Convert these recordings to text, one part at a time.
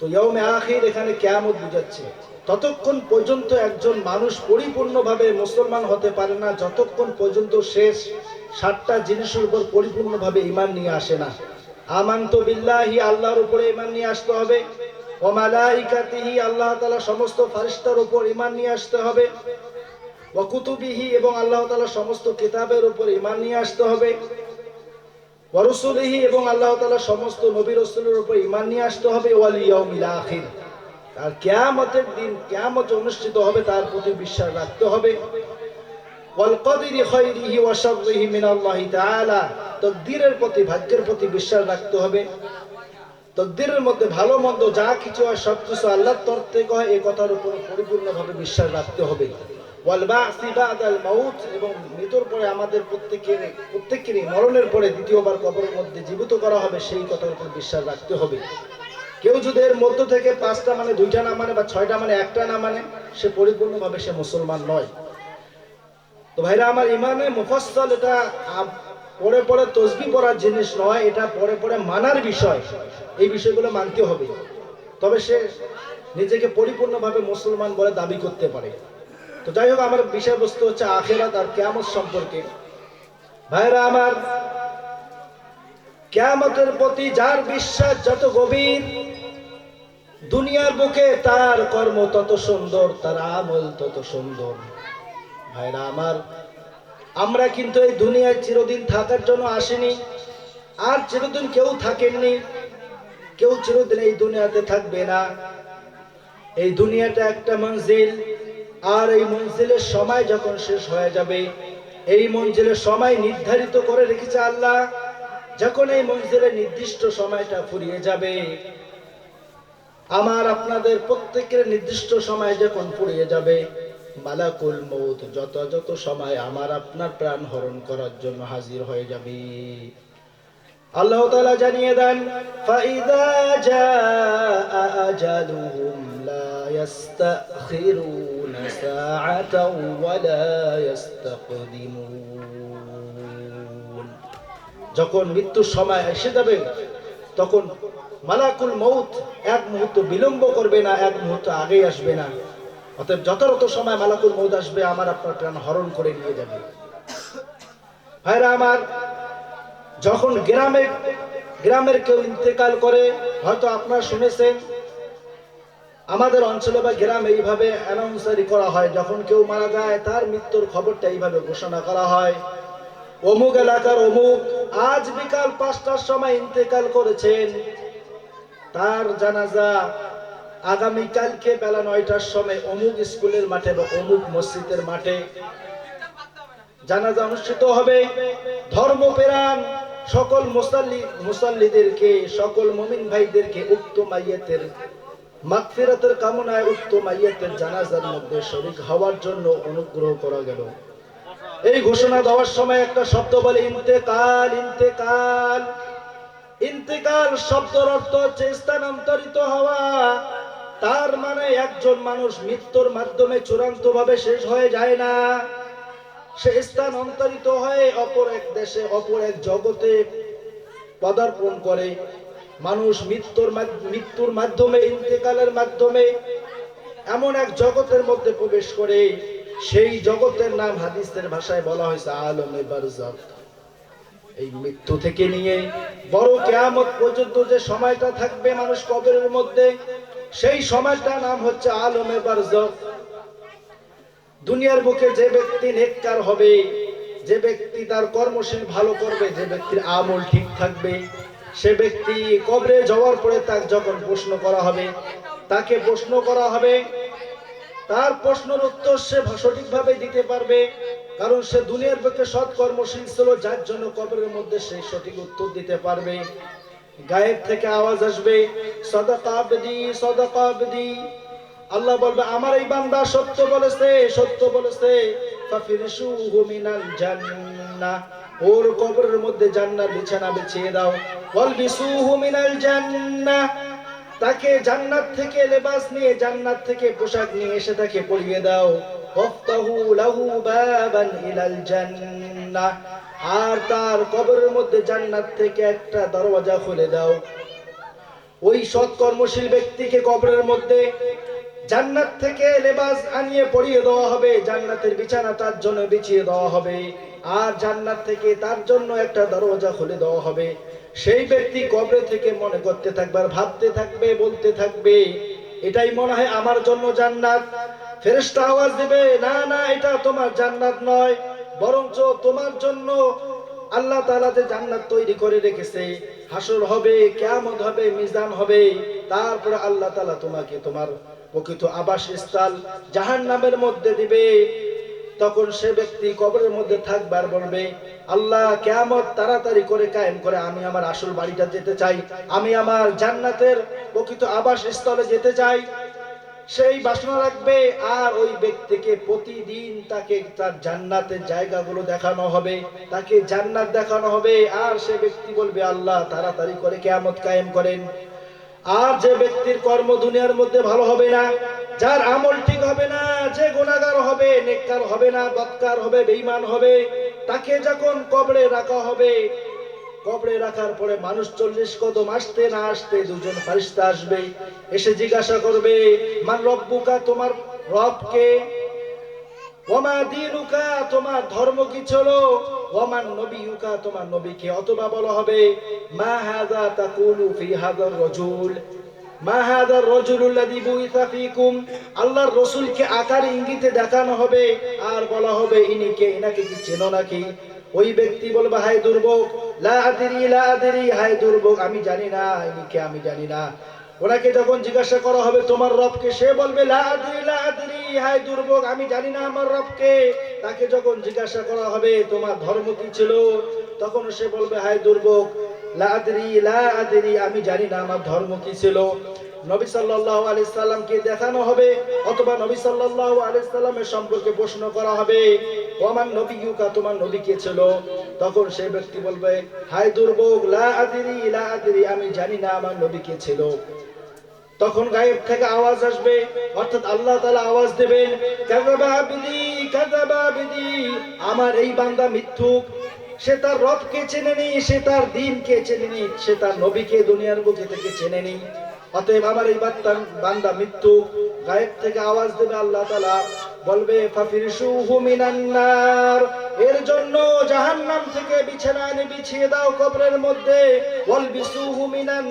তো ইয়মে আখির এখানে কেয়ামত বুঝাচ্ছে। ততক্ষণ পর্যন্ত একজন মানুষ পরিপূর্ণভাবে মুসলমান হতে পারে না, যতক্ষণ পর্যন্ত শেষ সাতটা জিনিসের উপর পরিপূর্ণভাবে ইমান নিয়ে আসে না। আমান্ত বিল্লাহি, আল্লাহর উপরে ইমান নিয়ে আসতে হবে। ও মালাইকাতিহি, আল্লাহ তালা সমস্ত ফারিস্তার উপর ইমান নিয়ে আসতে হবে। ও কুতুবিহি এবং আল্লাহ তালা সমস্ত কিতাবের উপর ইমান নিয়ে আসতে হবে। ওয়ারসুলিহি এবং আল্লাহ তালা সমস্ত নবী রাসূলের উপর ইমান নিয়ে আসতে হবে ওয়াল ইয়াউমিল আখির। আর কিয়ামতের দিন কিয়ামত অনুষ্ঠিত হবে, তার প্রতি বিশ্বাস রাখতে হবে। তাকদীরের প্রতি, ভাগ্যের প্রতি বিশ্বাস রাখতে হবে। তকদিরের মধ্যে ভালো মন্দ যা কিছু হয় সব কিছু আল্লাহর তরফ থেকে হয় এই কথার উপর পরিপূর্ণভাবে বিশ্বাস রাখতে হবে। এবং মৃত্যুর পরে আমাদের প্রত্যেকের প্রত্যেকেরই মরণের পরে দ্বিতীয়বার কবরের মধ্যে জীবিত করা হবে, সেই কথার উপর বিশ্বাস রাখতে হবে। কেউ যদি এর মধ্য থেকে পাঁচটা মানে দুইটা না মানে বা ছয়টা মানে একটা না মানে সে পরিপূর্ণভাবে সে মুসলমান নয়। তো ভাইরা, আমার ইমানে মুফাসসাল এটা পরে পরে তসবি পড়ার জিনিস নয়, এটা পরে পরে মানার বিষয়। এই বিষয়গুলো মানতে হবে। তবে সে নিজেকে পরিপূর্ণভাবে মুসলমান বলে দাবি করতে পারে। তো যাই হোক, আমার বিষয়বস্তু হচ্ছে আখেরাত আর কেয়ামত সম্পর্কে। ভাইরা আমার, কেয়ামতের প্রতি যার বিশ্বাস যত গভীর, দুনিয়ার বুকে তার কর্ম তত সুন্দর, তার আমল তত সুন্দর। ভাইরা আমার, আমরা কিন্তু এই দুনিয়ায় চিরদিন থাকার জন্য আসিনি, আর চিরদিন কেউ থাকেননি, কেউ চিরদিন এই দুনিয়াতে থাকবে না। এই দুনিয়াটা একটা মঞ্জিল আর এই মঞ্জিলের সময় যখন শেষ হয়ে যাবে, এই মঞ্জিলের সময় নির্ধারিত করে রেখেছে আল্লাহ, যখন এই মঞ্জিলের নির্দিষ্ট সময়টা ফুরিয়ে যাবে, আমার আপনাদের প্রত্যেকের নির্দিষ্ট সময় যখন ফুরিয়ে যাবে, মালাকুল মৌত যত যত সময় আমার আপনার প্রাণ হরণ করার জন্য হাজির হয়ে যাবে। আল্লাহ তাআলা জানিয়ে দেন, ফাইদা জাআ আজালুহুম লা ইস্তাখিরুনা ওয়া লা ইস্তাকদিমুন যখন মৃত্যুর সময় এসে যাবে, তখন মালাকুল মৌত এক মুহূর্ত বিলম্ব করবে না, এক মুহূর্ত আগে আসবে না। অতএব যথাযথ সময় মালাকুল মৌত আসবে, আমার আপনার প্রাণ হরণ করে নিয়ে যাবে। ভাইরা আমার, যখন গ্রামে, গ্রামের কেউ ইন্তেকাল করে, হয়তো আপনারা শুনেছেন আমাদের অঞ্চলে বা গ্রামে এইভাবে অ্যানাউন্সারি করা হয়, যখন কেউ মারা যায়, তার মৃত্যুর খবরটা এইভাবে ঘোষণা করা হয়। অমুক এলাকার অমুক, আজ বিকাল পাঁচটার সময় ইন্তেকাল করেছেন। তার জানাজা আগামী কালকে বেলা নয়টার সময় অমুক স্কুলের মাঠে বা অমুক মসজিদের মাঠে। জানাজা অনুষ্ঠিত হবে। ধর্মপেরান সকল মুসাল্লি মুসাল্লিদেরকে, সকল মমিন ভাইদেরকে উক্ত মাইয়াতের মাগফিরাতের কামনায় উক্ত মাইয়াতের জানাজার মধ্যে শরীক হওয়ার জন্য অনুগ্রহ করা গেল। এই ঘোষণা দেওয়ার সময় একটা শব্দ বলে, ইন্তেকাল ইন্তেকাল। ইন্তেকাল শব্দের অর্থ হচ্ছে স্থানান্তরিত হওয়া। তার মানে একজন মানুষ মৃত্যুর মাধ্যমে চূড়ান্ত ভাবে শেষ হয়ে যায় না। সে স্থানান্তরিত হয়ে অপর এক দেশে, অপর এক জগতে পদার্পণ করে। মানুষ মৃত্যুর মৃত্যুর মাধ্যমে, ইন্তেকালের মাধ্যমে এমন এক জগতের মধ্যে প্রবেশ করে, সেই জগতের নাম হাদিসের ভাষায় বলা হয়েছে আলমে বারজাখ এই মৃত্যু থেকে নিয়ে বড় কেয়ামত পর্যন্ত যে সময়টা থাকবে মানুষ কবরের মধ্যে, সেই সময়টা নাম হচ্ছে আলমে দুনিয়ার বুকে যে ব্যক্তি নেককার হবে, যে ব্যক্তি তার কর্মশীল ভালো করবে, যে ব্যক্তির আমল ঠিক থাকবে সে ব্যক্তি কবরে যাওয়ার পরে তাকে যখন প্রশ্ন করা হবে, তাকে প্রশ্ন করা হবে। তার প্রশ্নের উত্তর সে সঠিকভাবে দিতে পারবে, কারণ সে দুনিয়ার পক্ষে সৎ কর্মশীল ছিল, যার জন্য কবরের মধ্যে সে সঠিক উত্তর দিতে পারবে। গায়েব থেকে আওয়াজ আসবে, সদাকা আবদি সদাকা আবদি। আল্লাহ বলবে, আমার এই বান্দা সত্য বলেছে সত্য বলেছে ফাফিরশুহু মিনাল জান্নাহ। ওর কবরের মধ্যে জান্নার বিছানা বিছিয়ে দাও। ওয়ালবিসুহু মিনাল জান্নাহ তাকে জান্নাত থেকে লেবাস নিয়ে, জান্নাত থেকে পোশাক নিয়ে এসে তাকে পরিয়ে দাও। ওয়াফতাহু লাহু বাবান ইলাল জান্নাহ আর তার কবরের মধ্যে জান্নাত থেকে একটা দরওয়াজা খুলে দাও। ওই সৎকর্মশীল ব্যক্তিকে কবরের মধ্যে জান্নাত থেকে লেবাস আনিয়ে পরিয়ে দেওয়া হবে। জান্নাতের বিছানা তার জন্য বিছিয়ে দেওয়া হবে। আর জান্নাত থেকে তার জন্য একটা দরজা খুলে দেওয়া হবে। সেই ব্যক্তি কবরে থেকে মনে করতে থাকবে আর ভাবতে থাকবে, বলতে থাকবে, এটাই মনে হয় আমার জন্য জান্নাত। ফেরেশতা আওয়াজ দেবে, না না, এটা তোমার জান্নাত নয়, বরঞ্চ তোমার জন্য আল্লাহ তাআলা যে জান্নাত তৈরি করে রেখেছে, হাসর হবে, কিয়ামত হবে, মিজান হবে, তারপরে আল্লাহ তাআলা তোমাকে তোমার প্রকৃত আবাস স্থল জাহান্নামের মধ্যে দিবে। তখন সে ব্যক্তি কবরের মধ্যে থাকবার বলবে, আল্লাহ, কেয়ামত তাড়াতাড়ি করে কায়েম করে, আমি আমার আসল বাড়িটা যেতে চাই। আমি আমার জান্নাতের প্রকৃত আবাস স্থলে যেতে চাই। সেই বাসনা রাখবে আর ওই ব্যক্তিকে প্রতিদিন তাকে তার জান্নাতের জায়গাগুলো দেখানো হবে, তাকে জান্নাত দেখানো হবে। আর সে ব্যক্তি বলবে, আল্লাহ, তাড়াতাড়ি করে কেয়ামত কায়েম করেন। আর যে ব্যক্তির কর্ম দুনিয়ার মধ্যে ভালো হবে না, যার আমল ঠিক হবে না, যে গুণাগার হবে, নেককার হবে না, বৎকার হবে, বেঈমান হবে, তাকে যখন কবরে রাখা হবে, কবরে রাখার পরে মানুষ চল্লিশ কদম আসতে না আসতে দুজন ফারিস্তা আসবে, এসে জিজ্ঞাসা করবে, মান রব্বুকা, তোমার রবকে তোমার ধর্ম কি ছিল? ওমান তোমার নবীকে অথবা বলা হবে, মা হাযা তাকুলু ফি মা ফীকুম। আল্লাহর আকার ইঙ্গিতে দেখানো হবে, আর বলা হবে ইনি কে এনাকে কি চেনো নাকি? ওই ব্যক্তি বলবে হাই দুর্ভোগ। লা আদরি লা আদরি হাই দুর্ভোগ, আমি জানি না ইনি কে আমি জানি না। ওনাকে যখন জিজ্ঞাসা করা হবে, তোমার রবকে? সে বলবে হাই দুর্ভোগ, আমি জানি না আমার রবকে। তাকে যখন জিজ্ঞাসা করা হবে, তোমার ধর্ম কি ছিল? তখন সে বলবে হাই দুর্ভোগ আমি জানি না আমার ধর্ম কি ছিল। নবী সাল্লাল্লাহু আলাইহি সাল্লামকে দেখানো হবে, অথবা নবী সাল্লাল্লাহু আলাইহি সাল্লামের সম্পর্কে প্রশ্ন করা হবে, ওমান নবিয়ুকা, তোমার নবী কে ছিল? তখন সেই ব্যক্তি বলবে হাই দুর্ভোগ লা আদরি লা আদরি আমি জানি না আমার নবী কে ছিল। তখন গায়েব থেকে আওয়াজ আসবে। অর্থাৎ আল্লাহ তাআলা আওয়াজ দেবেন আমার এই বান্দা মিথ্যুক। সে তার রবকে চেনেনি, সে তার দিনকে চেনেনি, সে তার নবীকে দুনিয়ার বুকে থেকে চেনেনি। অতএব আমার এই বান্দা মৃত্যু গায়েব থেকে আওয়াজ দেবে আল্লাহ তাআলা, বলবে ফাফিরশুহু মিনান নার। এর জন্য জাহান্নাম থেকে বিছানা এনে বিছিয়ে দাও কবরের মধ্যে। ওয়ালবিসুহু মিনান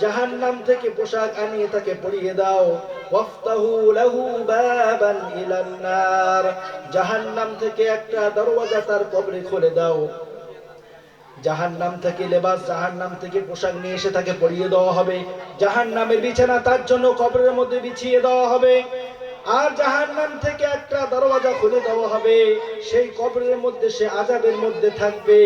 নার জাহান্নাম থেকে পোশাক আনিয়ে তাকে পরিয়ে দাও। নার। জাহান্নাম থেকে একটা দরওয়াজা তার কবরে খুলে দাও। জাহান নাম থেকে লেবাস, জাহান্নাম থেকে পোশাক নিয়ে এসে তাকে পরিয়ে দেওয়া হবে। জাহান্নামের বিছানা তার জন্য কবরের মধ্যে বিছিয়ে দেওয়া হবে। আর জাহান্নাম থেকে একটা দরওয়াজা খুলে দেওয়া হবে। সেই কবরের মধ্যে সে আজাবের মধ্যে থাকবে।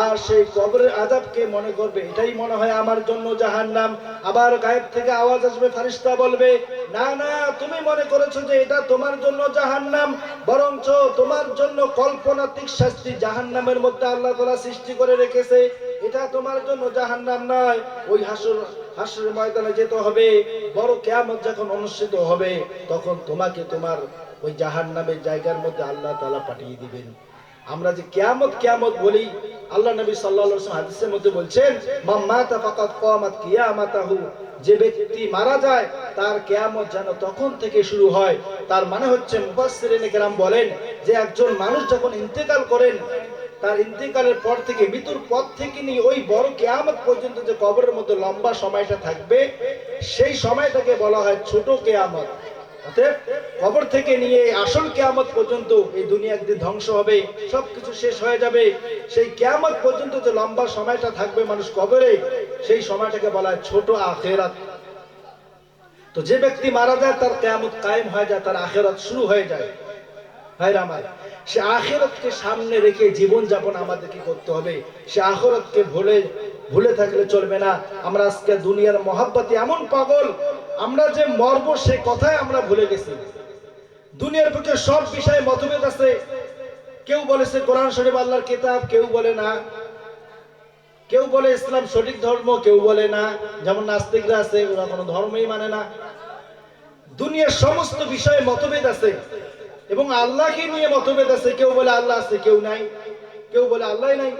আর সেই কবরের আজাবকে মনে করবে, এটাই মনে হয় আমার জন্য জাহান্নাম। আবার গায়েব থেকে আওয়াজ আসবে ফারিস্তা বলবে না না, তুমি মনে করেছ যে এটা তোমার জন্য জাহান্নাম, বরঞ্চ তোমার জন্য কল্পনাতিক শাস্তি জাহান্নামের মধ্যে আল্লাহ তাআলা সৃষ্টি করে রেখেছে। এটা তোমার জন্য জাহান্নাম নয়। ওই হাসুর হাসুর ময়দানে যেতে হবে। বড় কেয়ামত যখন অনুষ্ঠিত হবে, তখন তোমাকে তোমার ওই জাহান্নামের জায়গার মধ্যে আল্লাহ তালা পাঠিয়ে দিবেন। আমরা যে কিয়ামত কিয়ামত বলি, আল্লাহ নবী ওয়াসাল্লাম হাদিসের মধ্যে বলছেন মাম্মাতা ফাকাত কিয়ামাত কিয়ামাতাহু যে ব্যক্তি মারা যায়, তার কেয়ামত যেন তখন থেকে শুরু হয়। তার মানে হচ্ছে মুফাসসিরিনে কেরাম বলেন যে একজন মানুষ যখন ইন্তেকাল করেন, তার ইন্তেকালের পর থেকে, মৃত্যুর পর থেকে নিয়ে ওই বড় কেয়ামত পর্যন্ত যে কবরের মধ্যে লম্বা সময়টা থাকবে, সেই সময়টাকে বলা হয় ছোট কেয়ামত। অতএব কবর থেকে নিয়ে আসল কেয়ামত পর্যন্ত এই দুনিয়া একদিন ধ্বংস হবে, সবকিছু শেষ হয়ে যাবে। সেই কেয়ামত পর্যন্ত যে লম্বা সময়টা থাকবে মানুষ কবরে, সেই সময়টাকে বলা হয় ছোট আখেরাত। তো যে ব্যক্তি মারা যায়, তার কেয়ামত কায়েম হয়ে যায়, তার আখেরাত শুরু হয়ে যায়। ভাইরা আমার, সে আখেরাতকে সামনে রেখে জীবন যাপন আমাদেরকে করতে হবে। সে আখেরাতকে ভুলে ভুলে থাকলে চলবে না। আমরা আজকে দুনিয়ার মহাব্বতে এমন পাগল আমরা যে মর্ম সে কথাই আমরা ভুলে গেছি। দুনিয়ার পক্ষে সব বিষয়ে মতভেদ আছে। কেউ বলেছে কোরআন শরীফ, আল্লাহর কিতাব, কেউ বলে না। কেউ বলে ইসলাম সঠিক ধর্ম, কেউ বলে না। যেমন নাস্তিকরা আছে, ওরা কোনো ধর্মই মানে না। দুনিয়ার সমস্ত বিষয়ে মতভেদ আছে এবং আল্লাহকে নিয়ে মতভেদ আছে। কেউ বলে আল্লাহ আছে, কেউ নাই। কেউ বলে আল্লাহ নাই।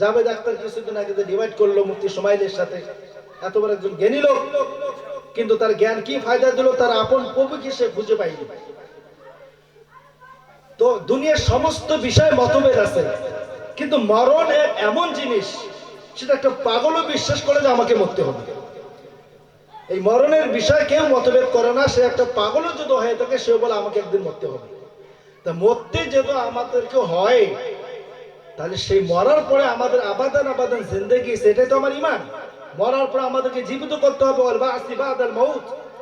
জাভেদ আক্তার কিছুদিন আগে ডিভাইড করল মুফতি সোমাইলের সাথে। এত বড় একজন জ্ঞানী লোক। কিন্তু তার জ্ঞান কি ফায়দা দিল? তার আপন প্রভুকে সে খুঁজে পাইনি তো দুনিয়ার সমস্ত বিষয়ে মতভেদ আছে। কিন্তু মরণ এমন জিনিস, সেটা একটা পাগলও বিশ্বাস করে যে আমাকে মরতে হবে। এই মরণের বিষয়ে কেউ মতভেদ করে না, সে একটা পাগলও যদি হয়ে থাকে, সেও বলে আমাকে একদিন মরতে হবে। তা মরতে যেহেতু আমাদেরকে হয়, তাহলে সেই মরার পরে আমাদের আবাদান আবাদান জিন্দেগি, সেটাই তো আমার ইমান। মরার পর আমাদেরকে জীবিত করতে হবে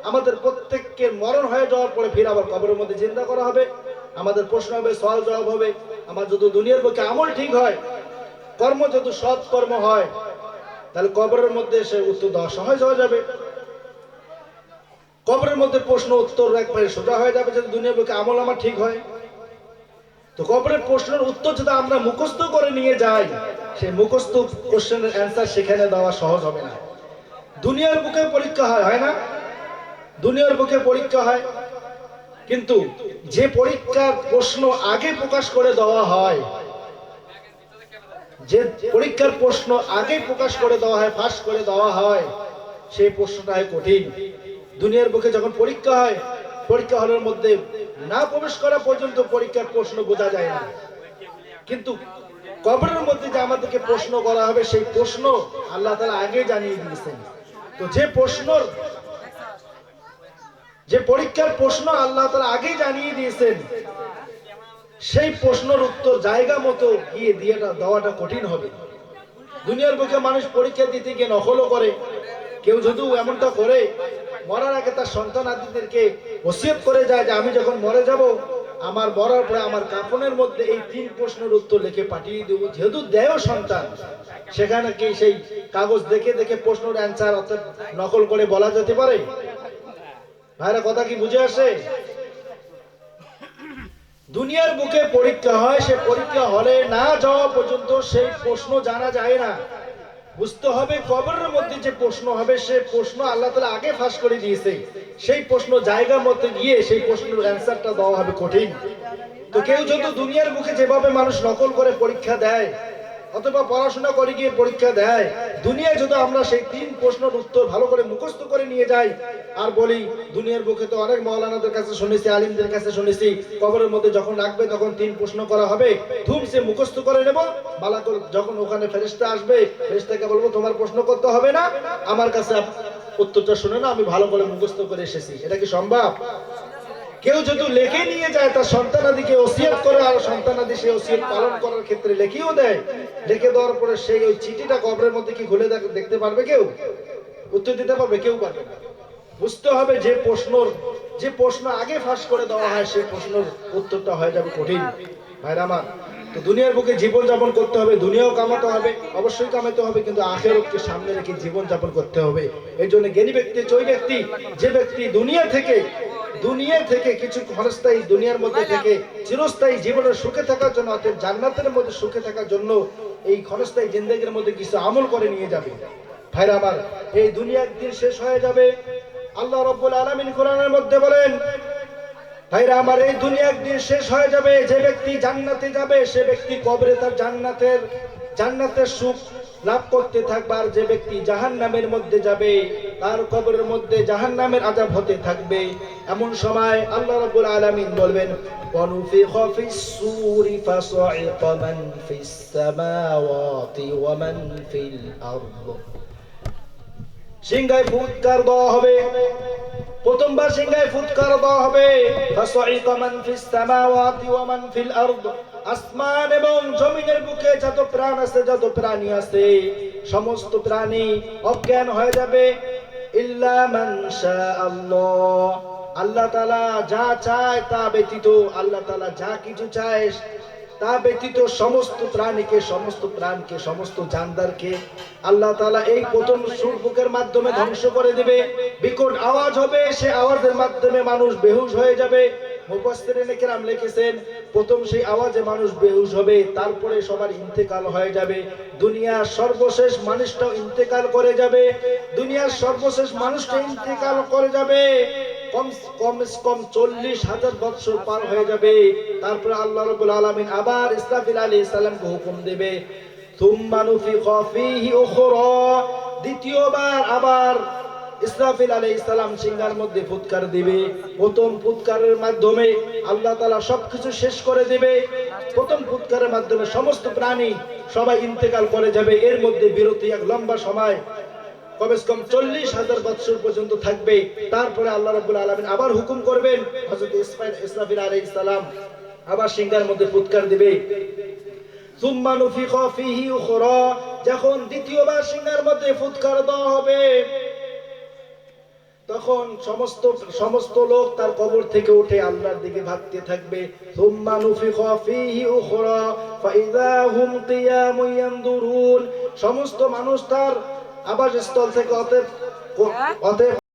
আমাদের প্রত্যেককে মরণ হয়ে যাওয়ার পরে ফির আবার কবরের মধ্যে চিন্তা করা হবে। আমাদের প্রশ্ন হবে, সওয়াল জবাব হবে, আমার যদি দুনিয়ার পক্ষে আমল ঠিক হয়, কর্ম যদি সৎ কর্ম হয়, তাহলে কবরের মধ্যে সে উত্তর দেওয়া সহজ হয়ে যাবে। কবরের মধ্যে প্রশ্ন উত্তর একবারে সোজা হয়ে যাবে, যদি দুনিয়ার পক্ষে আমল আমার ঠিক হয়। তো কবরের প্রশ্নের উত্তর যদি আমরা মুখস্থ করে নিয়ে যাই, সেই মুখস্থ কোশ্চেনের অ্যান্সার সেখানে দেওয়া সহজ হবে না। দুনিয়ার বুকে পরীক্ষা হয় হয় না? দুনিয়ার বুকে পরীক্ষা হয়, কিন্তু যে পরীক্ষার প্রশ্ন আগে প্রকাশ করে দেওয়া হয়, যে পরীক্ষার প্রশ্ন আগে প্রকাশ করে দেওয়া হয়, ফাঁস করে দেওয়া হয়, সেই প্রশ্নটা কঠিন। দুনিয়ার বুকে যখন পরীক্ষা হয় পরীক্ষা হলের মধ্যে না প্রবেশ করা পর্যন্ত পরীক্ষার প্রশ্ন বোঝা যায় না। কিন্তু কবরের মধ্যে যে আমাদেরকে প্রশ্ন করা হবে, সেই প্রশ্ন আল্লাহ তালা আগে জানিয়ে দিয়েছেন। তো যে প্রশ্নর, যে পরীক্ষার প্রশ্ন আল্লাহ তালা আগেই জানিয়ে দিয়েছেন, সেই প্রশ্নের উত্তর জায়গা মতো গিয়ে দিয়ে দেওয়াটা কঠিন হবে। দুনিয়ার বুকে মানুষ পরীক্ষা দিতে গিয়ে নকলও করে। কেউ যদিও এমনটা করে মরার আগে তার সন্তান আদিদেরকে ওসিয়ত করে যায় যে আমি যখন মরে যাব, আমার মরার পরে আমার কাফনের মধ্যে এই তিন প্রশ্নের উত্তর লিখে পাঠিয়ে দেব। যেহেতু দেয় সন্তান, সেখানে কি সেই কাগজ দেখে দেখে প্রশ্নের অ্যান্সার অর্থাৎ নকল করে বলা যেতে পারে? ভাইরা, কথা কি বুঝে আসে? দুনিয়ার বুকে পরীক্ষা হয়, সে পরীক্ষা হলে না যাওয়া পর্যন্ত সেই প্রশ্ন জানা যায় না। বুঝতে হবে, কবরের মধ্যে যে প্রশ্ন হবে, সে প্রশ্ন আল্লাহ তালা আগে ফাঁস করে দিয়েছে। সেই প্রশ্ন জায়গা মতো গিয়ে সেই প্রশ্নের অ্যান্সারটা দেওয়া হবে কঠিন। তো কেউ যদি দুনিয়ার মুখে যেভাবে মানুষ নকল করে পরীক্ষা দেয় অথবা পড়াশোনা করে গিয়ে পরীক্ষা দেয়। দুনিয়ায় যদি আমরা সেই তিন প্রশ্নের উত্তর ভালো করে মুখস্থ করে নিয়ে যাই, আর বলি, দুনিয়ার বুকে তো অনেক মৌলানাদের কাছে শুনেছি, আলিমদের কাছে শুনেছি, কবরের মধ্যে যখন রাখবে তখন তিন প্রশ্ন করা হবে, ধুম সে মুখস্থ করে নেব, মালাকুল যখন ওখানে ফেরেস্তা আসবে ফেরেস্তাকে বলব, তোমার প্রশ্ন করতে হবে না, আমার কাছে উত্তরটা শুনে না আমি ভালো করে মুখস্থ করে এসেছি। এটা কি সম্ভব? কেউ যদি লেখে নিয়ে যায়, তার সন্তানাদিকে ওসিয়ত করে আর সন্তানাদি সেই ওসিয়ত পালন করার ক্ষেত্রে লেখেও দেয়। লিখে দেওয়ার পরে সেই ওই চিঠিটা কবরের মধ্যে কি খুলে দেখ- দেখতে পারবে কেউ? উত্তর দিতে পারবে? কেউ পারবে বুঝতে হবে যে প্রশ্নর যে প্রশ্ন আগে ফাঁস করে দেওয়া হয়, সেই প্রশ্নের উত্তরটা হয়ে যাবে কঠিন। ভাইরা আমার, তো দুনিয়ার বুকে জীবন যাপন করতে হবে, দুনিয়াও কামাতে হবে, অবশ্যই কামাতে হবে, কিন্তু আখেরতকে সামনে রেখে জীবন যাপন করতে হবে। এই জন্য জ্ঞানী ব্যক্তি ওই ব্যক্তি, যে ব্যক্তি দুনিয়া থেকে দুনিয়া থেকে কিছু ক্ষণস্থায়ী দুনিয়ার মধ্যে থেকে চিরস্থায়ী জীবনের সুখে থাকার জন্য অর্থাৎ জান্নাতের মধ্যে সুখে থাকার জন্য এই ক্ষণস্থায়ী জিন্দগির মধ্যে কিছু আমল করে নিয়ে যাবে। ভাইরা আমার এই দুনিয়া একদিন শেষ হয়ে যাবে। আল্লাহ রব্বুল আলামিন কোরআনের মধ্যে বলেন ভাইরা আমার এই দুনিয়া একদিন শেষ হয়ে যাবে। যে ব্যক্তি জান্নাতে যাবে সে ব্যক্তি কবরে তার জান্নাতের জান্নাতের সুখ লাভ করতে থাকবে আর যে ব্যক্তি জাহান নামের মধ্যে যাবে তার কবরের মধ্যে জাহান নামের আজাব হতে থাকবে এমন সময় আল্লাহ রাব্বুল আলামিন বলবেন ونفخ في الصور فصعق من في السماوات ومن في الأرض সিংহায় ফুৎকার দেওয়া হবে। প্রথমবার সিংহায় ফুৎকার দেওয়া হবে। ফাসাইকা মান ফিস সামাওয়াতি ওয়া মান ফিল আরদ। আসমান এবং জমিনের বুকে যত প্রাণ আছে, যত প্রাণী আছে, সমস্ত প্রাণী অজ্ঞান হয়ে যাবে। ইল্লা মান আল্লাহ। আল্লাহ তাআলা যা চায় তা ব্যতীত আল্লাহ তাআলা যা কিছু চায় তা ব্যতীত সমস্ত প্রাণীকে, সমস্ত প্রাণকে, সমস্ত জানদারকে আল্লাহ তাআলা এই প্রথম সুরপুকের মাধ্যমে ধ্বংস করে দিবে। বিকট আওয়াজ হবে, সে আওয়াজের মাধ্যমে মানুষ বেহুশ হয়ে যাবে। প্রথম সেই আওয়াজে মানুষ বেহুশ হবে, তারপরে সবার ইন্তেকাল হয়ে যাবে। দুনিয়ার সর্বশেষ মানুষটাও ইন্তেকাল করে যাবে। দুনিয়ার সর্বশেষ মানুষটা ইন্তেকাল করে যাবে। কম কম চল্লিশ হাজার বৎসর পার হয়ে যাবে। আল্লাহ দ্বিতীয়বার আবার ইসলাম সিংহার মধ্যে ফুৎকার দিবে। প্রথম ফুৎকারের মাধ্যমে আল্লাহ তালা সবকিছু শেষ করে দেবে। প্রথম ফুৎকারের মাধ্যমে সমস্ত প্রাণী সবাই ইন্তেকাল করে যাবে। এর মধ্যে বিরতি এক লম্বা সময় কমে কম চল্লিশ হাজার বৎসর পর্যন্ত থাকবে। তারপরে আল্লাহ রবুল আলমিন আবার হুকুম করবেন হজরত ইসমাইল ইসরাফিল আলী ইসলাম আবার সিংহার মধ্যে ফুৎকার দিবে। যখন দ্বিতীয়বার সিংহার মধ্যে ফুৎকার দেওয়া হবে, তখন সমস্ত সমস্ত লোক তার কবর থেকে উঠে আল্লাহর দিকে ভাবতে থাকবে। সমস্ত মানুষ তার আবাসস্থল থেকে অতএব অতএব